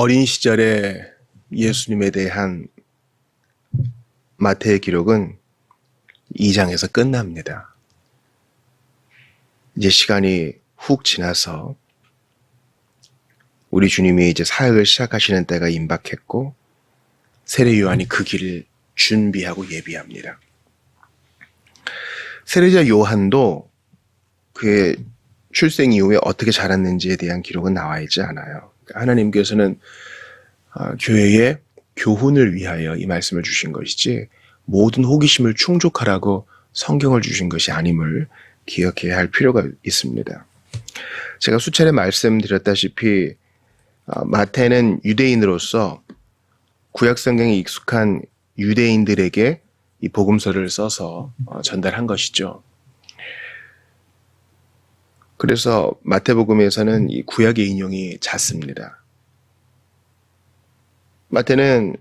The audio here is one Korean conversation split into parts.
어린 시절에 예수님에 대한 마태의 기록은 2장에서 끝납니다. 이제 시간이 훅 지나서 우리 주님이 이제 사역을 시작하시는 때가 임박했고 세례 요한이 그 길을 준비하고 예비합니다. 세례자 요한도 그의 출생 이후에 어떻게 자랐는지에 대한 기록은 나와 있지 않아요. 하나님께서는 아, 교회의 교훈을 위하여 이 말씀을 주신 것이지 모든 호기심을 충족하라고 성경을 주신 것이 아님을 기억해야 할 필요가 있습니다. 제가 수차례 말씀드렸다시피 아, 마태는 유대인으로서 구약 성경에 익숙한 유대인들에게 이 복음서를 써서 어, 전달한 것이죠. 그래서 마태복음에서는 이 구약의 인용이 잦습니다. 마태는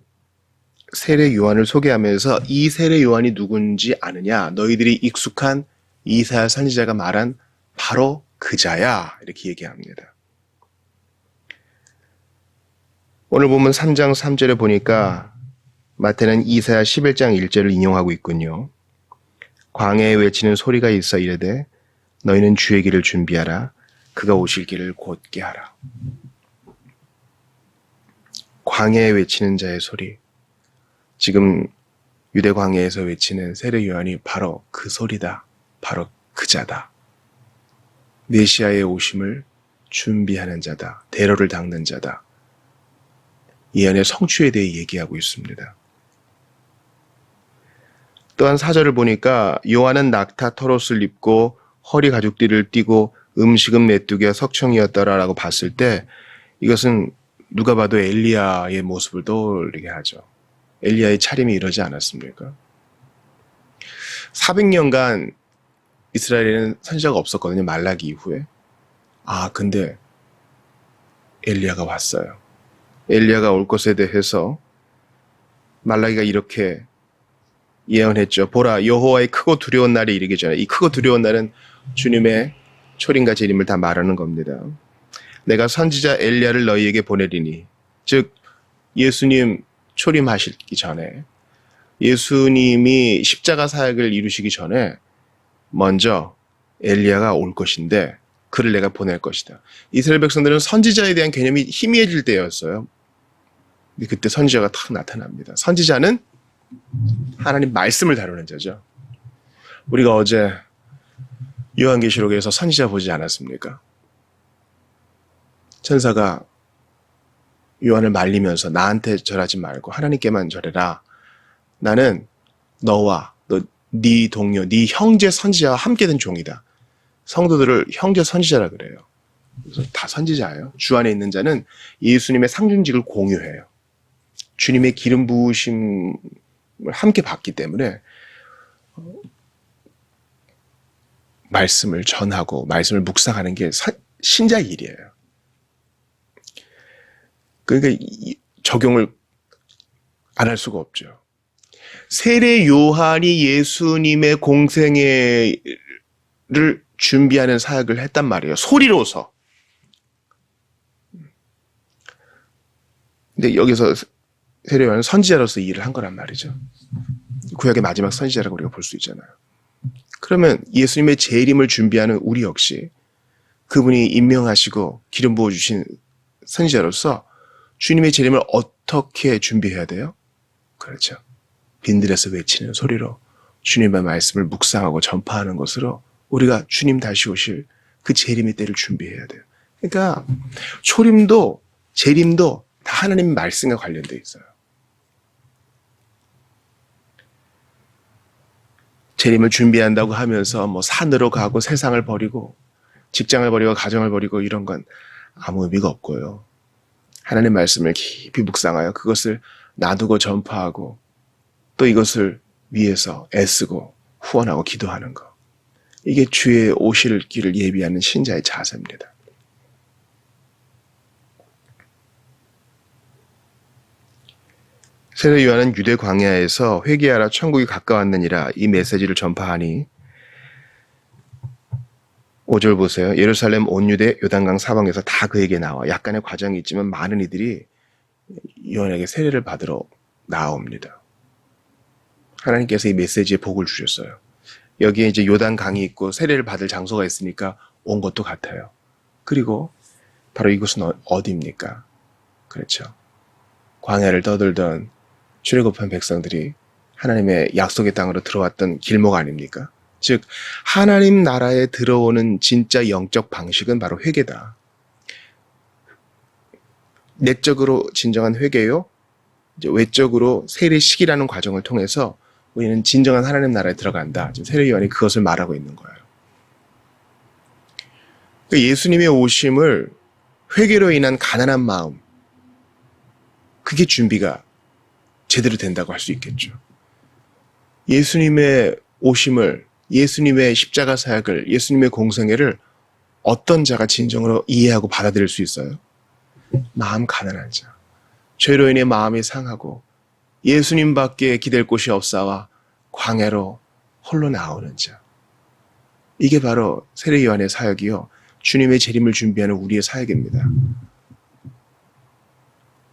세례 요한을 소개하면서 이 세례 요한이 누군지 아느냐? 너희들이 익숙한 이사야 선지자가 말한 바로 그자야. 이렇게 얘기합니다. 오늘 보면 3장 3절에 보니까 마태는 이사야 11장 1절을 인용하고 있군요. 광야에 외치는 소리가 있어 이르되 너희는 주의 길을 준비하라. 그가 오실 길을 곧게 하라. 광야에 외치는 자의 소리. 지금 유대 광야에서 외치는 세례 요한이 바로 그 소리다. 바로 그 자다. 메시아의 오심을 준비하는 자다. 대로를 닦는 자다. 이 안에 성취에 대해 얘기하고 있습니다. 또한 사절을 보니까 요한은 낙타 털옷을 입고 허리 가죽띠를 띠고 음식은 메뚜기와 석청이었더라라고 봤을 때 이것은 누가 봐도 엘리야의 모습을 떠올리게 하죠. 엘리야의 차림이 이러지 않았습니까? 400년간 이스라엘에는 선지자가 없었거든요. 말라기 이후에. 아, 근데 엘리야가 왔어요. 엘리야가 올 것에 대해서 말라기가 이렇게 예언했죠. 보라, 여호와의 크고 두려운 날이 이르기 전에 이 크고 두려운 날은 주님의 초림과 재림을 다 말하는 겁니다. 내가 선지자 엘리야를 너희에게 보내리니 즉 예수님 초림하시기 전에 예수님이 십자가 사역을 이루시기 전에 먼저 엘리야가 올 것인데 그를 내가 보낼 것이다. 이스라엘 백성들은 선지자에 대한 개념이 희미해질 때였어요. 그때 선지자가 탁 나타납니다. 선지자는 하나님 말씀을 다루는 자죠. 우리가 어제 요한계시록에서 선지자 보지 않았습니까? 천사가 요한을 말리면서 나한테 절하지 말고 하나님께만 절해라. 나는 너와 너, 네 동료, 네 형제 선지자와 함께 된 종이다. 성도들을 형제 선지자라 그래요. 그래서 다 선지자예요. 주 안에 있는 자는 예수님의 상중직을 공유해요. 주님의 기름 부으심을 함께 받기 때문에 말씀을 전하고 말씀을 묵상하는 게 신자의 일이에요. 그러니까 적용을 안 할 수가 없죠. 세례 요한이 예수님의 공생애를 준비하는 사역을 했단 말이에요. 소리로서. 근데 여기서 세례 요한은 선지자로서 일을 한 거란 말이죠. 구약의 마지막 선지자라고 우리가 볼 수 있잖아요. 그러면 예수님의 재림을 준비하는 우리 역시 그분이 임명하시고 기름 부어 주신 선지자로서 주님의 재림을 어떻게 준비해야 돼요? 그렇죠. 빈들에서 외치는 소리로 주님의 말씀을 묵상하고 전파하는 것으로 우리가 주님 다시 오실 그 재림의 때를 준비해야 돼요. 그러니까 초림도 재림도 다 하나님 말씀과 관련돼 있어요. 재림을 준비한다고 하면서 뭐 산으로 가고 세상을 버리고 직장을 버리고 가정을 버리고 이런 건 아무 의미가 없고요. 하나님 말씀을 깊이 묵상하여 그것을 놔두고 전파하고 또 이것을 위해서 애쓰고 후원하고 기도하는 것. 이게 주의 오실 길을 예비하는 신자의 자세입니다. 세례 요한은 유대 광야에서 회개하라 천국이 가까웠느니라 이 메시지를 전파하니 5절 보세요. 예루살렘 온 유대 요단강 사방에서 다 그에게 나와 약간의 과정이 있지만 많은 이들이 요한에게 세례를 받으러 나옵니다. 하나님께서 이 메시지에 복을 주셨어요. 여기에 이제 요단 강이 있고 세례를 받을 장소가 있으니까 온 것도 같아요. 그리고 바로 이곳은 어- 어디입니까? 그렇죠. 광야를 떠들던 출애굽한 백성들이 하나님의 약속의 땅으로 들어왔던 길목 아닙니까? 즉 하나님 나라에 들어오는 진짜 영적 방식은 바로 회개다. 내적으로 진정한 회개요. 외적으로 세례식이라는 과정을 통해서 우리는 진정한 하나님 나라에 들어간다. 지금 세례 요한이 그것을 말하고 있는 거예요. 그러니까 예수님의 오심을 회개로 인한 가난한 마음, 그게 준비가 제대로 된다고 할 수 있겠죠. 예수님의 오심을, 예수님의 십자가 사역을, 예수님의 공생애를 어떤 자가 진정으로 이해하고 받아들일 수 있어요? 마음 가난한 자. 죄로 인해 마음이 상하고 예수님밖에 기댈 곳이 없사와 광야로 홀로 나오는 자. 이게 바로 세례 요한의 사역이요. 주님의 재림을 준비하는 우리의 사역입니다.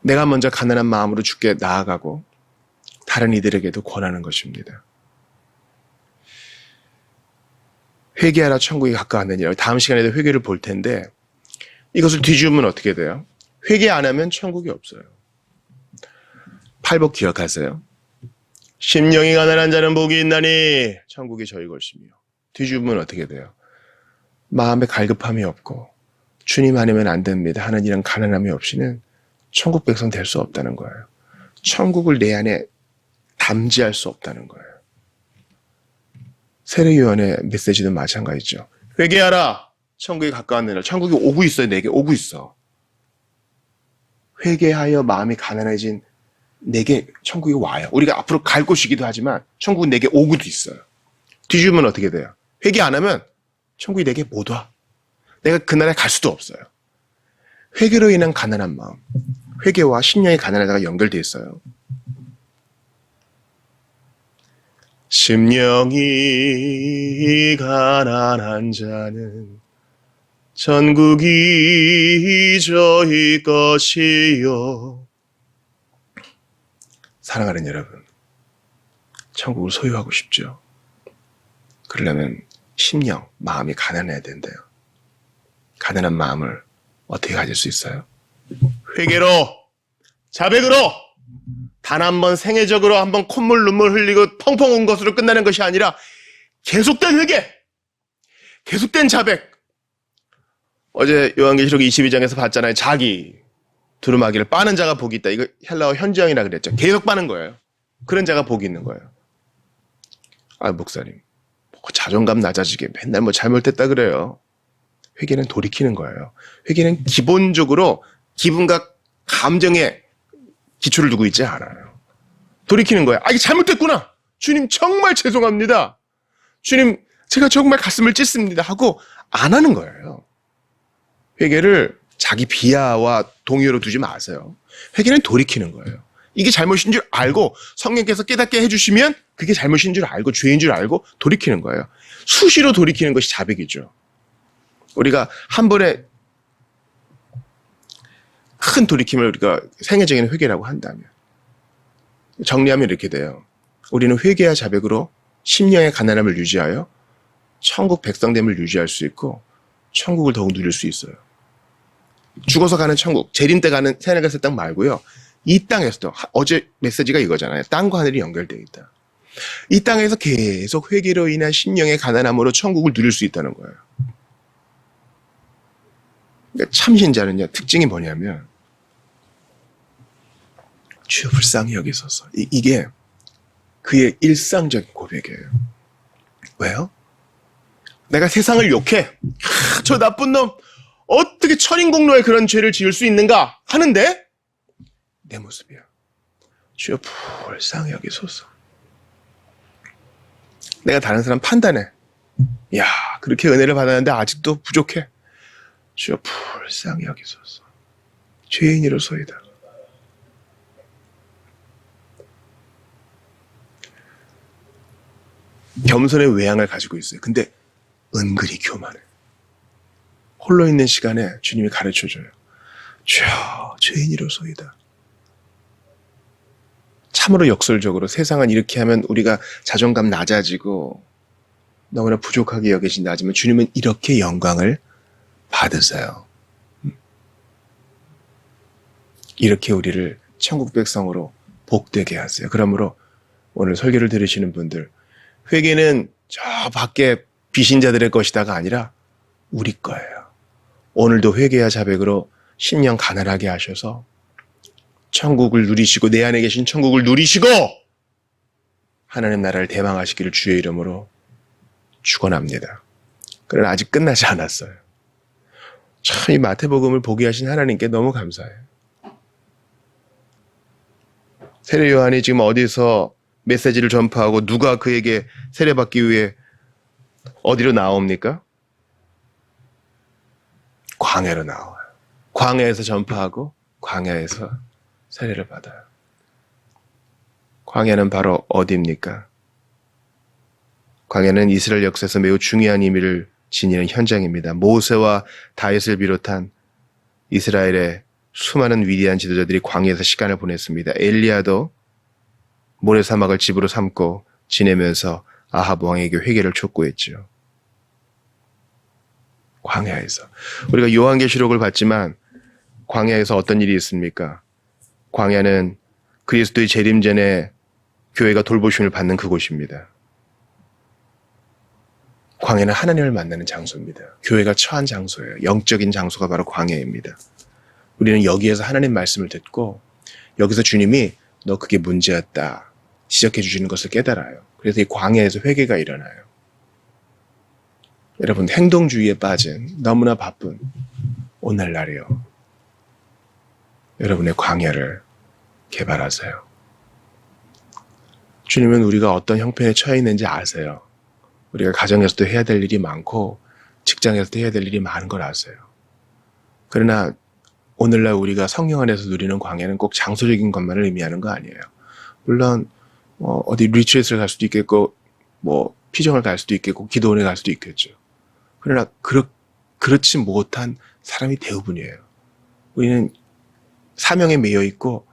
내가 먼저 가난한 마음으로 주께 나아가고 다른 이들에게도 권하는 것입니다. 회개하라 천국이 가까웠느니라. 다음 시간에도 회개를 볼 텐데 이것을 뒤집으면 어떻게 돼요? 회개 안 하면 천국이 없어요. 팔복 기억하세요. 심령이 가난한 자는 복이 있나니 천국이 저희 것이며 뒤집으면 어떻게 돼요? 마음에 갈급함이 없고 주님 아니면 안 됩니다 하는 이런 가난함이 없이는 천국 백성 될 수 없다는 거예요. 천국을 내 안에 담지할 수 없다는 거예요. 세례요한의 메시지도 마찬가지죠. 회개하라. 천국이 가까웠느니라. 천국이 오고 있어요. 내게 오고 있어. 회개하여 마음이 가난해진 내게 천국이 와요. 우리가 앞으로 갈 곳이기도 하지만 천국은 내게 오고도 있어요. 뒤집으면 어떻게 돼요? 회개 안 하면 천국이 내게 못 와. 내가 그날에 갈 수도 없어요. 회개로 인한 가난한 마음. 회개와 신령의 가난하다가 연결되어 있어요. 심령이 가난한 자는 전국이 저희 것이요. 사랑하는 여러분, 천국을 소유하고 싶죠? 그러려면 심령, 마음이 가난해야 된대요. 가난한 마음을 어떻게 가질 수 있어요? 회개로, 자백으로, 단 한 번 생애적으로 한 번 콧물 눈물 흘리고 펑펑 온 것으로 끝나는 것이 아니라 계속된 회개, 계속된 자백. 어제 요한계시록 22장에서 봤잖아요. 자기 두루마기를 빠는 자가 복이 있다. 이거 헬라어 현지형이라 그랬죠. 계속 빠는 거예요. 그런 자가 복이 있는 거예요. 아, 목사님. 뭐 자존감 낮아지게 맨날 뭐 잘못했다 그래요. 회개는 돌이키는 거예요. 회개는 기본적으로 기분과 감정에 기초를 두고 있지 않아요. 돌이키는 거예요. 아, 이게 잘못됐구나. 주님 정말 죄송합니다. 주님, 제가 정말 가슴을 찢습니다. 하고 안 하는 거예요. 회개를 자기 비하와 동의로 두지 마세요. 회개는 돌이키는 거예요. 이게 잘못인 줄 알고 성령께서 깨닫게 해주시면 그게 잘못인 줄 알고 죄인 줄 알고 돌이키는 거예요. 수시로 돌이키는 것이 자백이죠. 우리가 한 번에 큰 돌이킴을 우리가 생애적인 회개라고 한다면 정리하면 이렇게 돼요. 우리는 회개와 자백으로 심령의 가난함을 유지하여 천국 백성됨을 유지할 수 있고 천국을 더욱 누릴 수 있어요. 죽어서 가는 천국, 재림 때 가는 새하늘과 땅 말고요. 이 땅에서도 하- 어제 메시지가 이거잖아요. 땅과 하늘이 연결되어 있다. 이 땅에서 계속 회개로 인한 심령의 가난함으로 천국을 누릴 수 있다는 거예요. 그러니까 참신자는요 특징이 뭐냐면 주여 불쌍히 여기소서 이, 이게 그의 일상적인 고백이에요. 왜요? 내가 세상을 욕해. 하, 저 나쁜 놈 어떻게 천인공로에 그런 죄를 지을 수 있는가 하는데 내 모습이야. 주여 불쌍히 여기소서. 내가 다른 사람 판단해. 야 그렇게 은혜를 받았는데 아직도 부족해. 주여 불쌍히 여기소서. 죄인이로소이다. 겸손의 외양을 가지고 있어요. 근데 은근히 교만해. 홀로 있는 시간에 주님이 가르쳐 줘요. 주여 죄인이로소이다. 참으로 역설적으로 세상은 이렇게 하면 우리가 자존감 낮아지고 너무나 부족하게 여겨진다 하지만 주님은 이렇게 영광을 받으세요. 이렇게 우리를 천국 백성으로 복되게 하세요. 그러므로 오늘 설교를 들으시는 분들 회개는 저 밖에 비신자들의 것이다가 아니라 우리 거예요. 오늘도 회개와 자백으로 신령 가난하게 하셔서 천국을 누리시고 내 안에 계신 천국을 누리시고 하나님 나라를 대망하시기를 주의 이름으로 축원합니다. 그러나 아직 끝나지 않았어요. 참 이 마태복음을 보게 하신 하나님께 너무 감사해요. 세례 요한이 지금 어디서 메시지를 전파하고 누가 그에게 세례받기 위해 어디로 나옵니까? 광야로 나와요. 광야에서 전파하고 광야에서 세례를 받아요. 광야는 바로 어디입니까? 광야는 이스라엘 역사에서 매우 중요한 의미를 지니는 현장입니다. 모세와 다윗을 비롯한 이스라엘의 수많은 위대한 지도자들이 광야에서 시간을 보냈습니다. 엘리야도 모래사막을 집으로 삼고 지내면서 아합 왕에게 회개를 촉구했죠. 광야에서 우리가 요한계시록을 봤지만 광야에서 어떤 일이 있습니까? 광야는 그리스도의 재림 전에 교회가 돌보심을 받는 그곳입니다. 광야는 하나님을 만나는 장소입니다. 교회가 처한 장소예요. 영적인 장소가 바로 광야입니다. 우리는 여기에서 하나님 말씀을 듣고 여기서 주님이 너 그게 문제였다 지적해 주시는 것을 깨달아요. 그래서 이 광야에서 회개가 일어나요. 여러분 행동주의에 빠진 너무나 바쁜 오늘날이요. 여러분의 광야를 개발하세요. 주님은 우리가 어떤 형편에 처해 있는지 아세요. 우리가 가정에서도 해야 될 일이 많고 직장에서도 해야 될 일이 많은 걸 아세요. 그러나 오늘날 우리가 성령 안에서 누리는 광야는 꼭 장소적인 것만을 의미하는 거 아니에요. 물론 뭐 어디 리트릿을 갈 수도 있겠고 뭐 피정을 갈 수도 있겠고 기도원에 갈 수도 있겠죠. 그러나 그렇, 그렇지 못한 사람이 대부분이에요. 우리는 사명에 매여 있고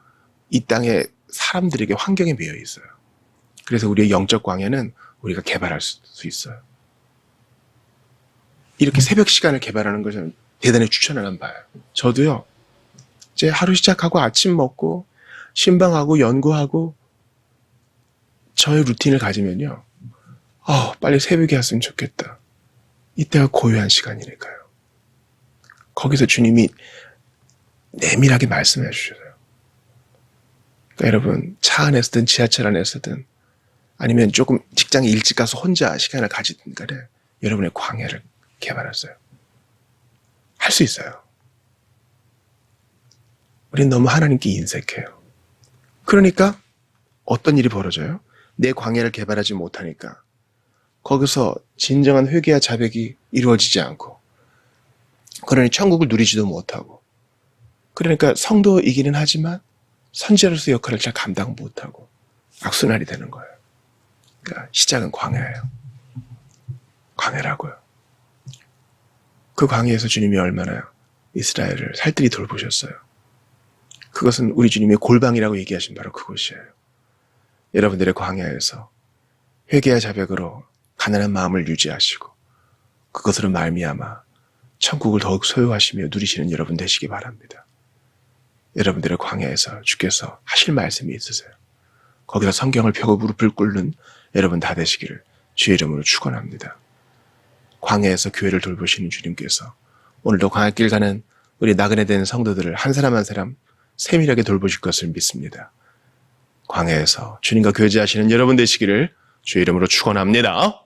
이 땅에 사람들에게 환경에 매여 있어요. 그래서 우리의 영적 광야는 우리가 개발할 수 있어요. 이렇게 새벽 시간을 개발하는 것은 대단히 추천하는 바예요. 저도요, 이제 하루 시작하고 아침 먹고, 신방하고, 연구하고, 저의 루틴을 가지면요, 아 빨리 새벽에 왔으면 좋겠다. 이때가 고요한 시간이니까요. 거기서 주님이 내밀하게 말씀해 주셔요. 그러니까 여러분, 차 안에서든 지하철 안에서든 아니면 조금 직장에 일찍 가서 혼자 시간을 가지든 간에 여러분의 광야를 개발했어요. 할 수 있어요. 우린 너무 하나님께 인색해요. 그러니까 어떤 일이 벌어져요? 내 광야를 개발하지 못하니까 거기서 진정한 회개와 자백이 이루어지지 않고 그러니 천국을 누리지도 못하고 그러니까 성도이기는 하지만 선지자로서 역할을 잘 감당 못하고 악순환이 되는 거예요. 그러니까 시작은 광야예요. 광야라고요. 그 광야에서 주님이 얼마나 이스라엘을 살뜰히 돌보셨어요. 그것은 우리 주님의 골방이라고 얘기하신 바로 그곳이에요. 여러분들의 광야에서 회개와 자백으로 가난한 마음을 유지하시고 그것으로 말미암아 천국을 더욱 소유하시며 누리시는 여러분 되시기 바랍니다. 여러분들의 광야에서 주께서 하실 말씀이 있으세요. 거기서 성경을 펴고 무릎을 꿇는 여러분 다 되시기를 주의 이름으로 축원합니다. 광야에서 교회를 돌보시는 주님께서 오늘도 광야길 가는 우리 나그네 된 성도들을 한 사람 한 사람 세밀하게 돌보실 것을 믿습니다. 광야에서 주님과 교제하시는 여러분 되시기를 주의 이름으로 축원합니다.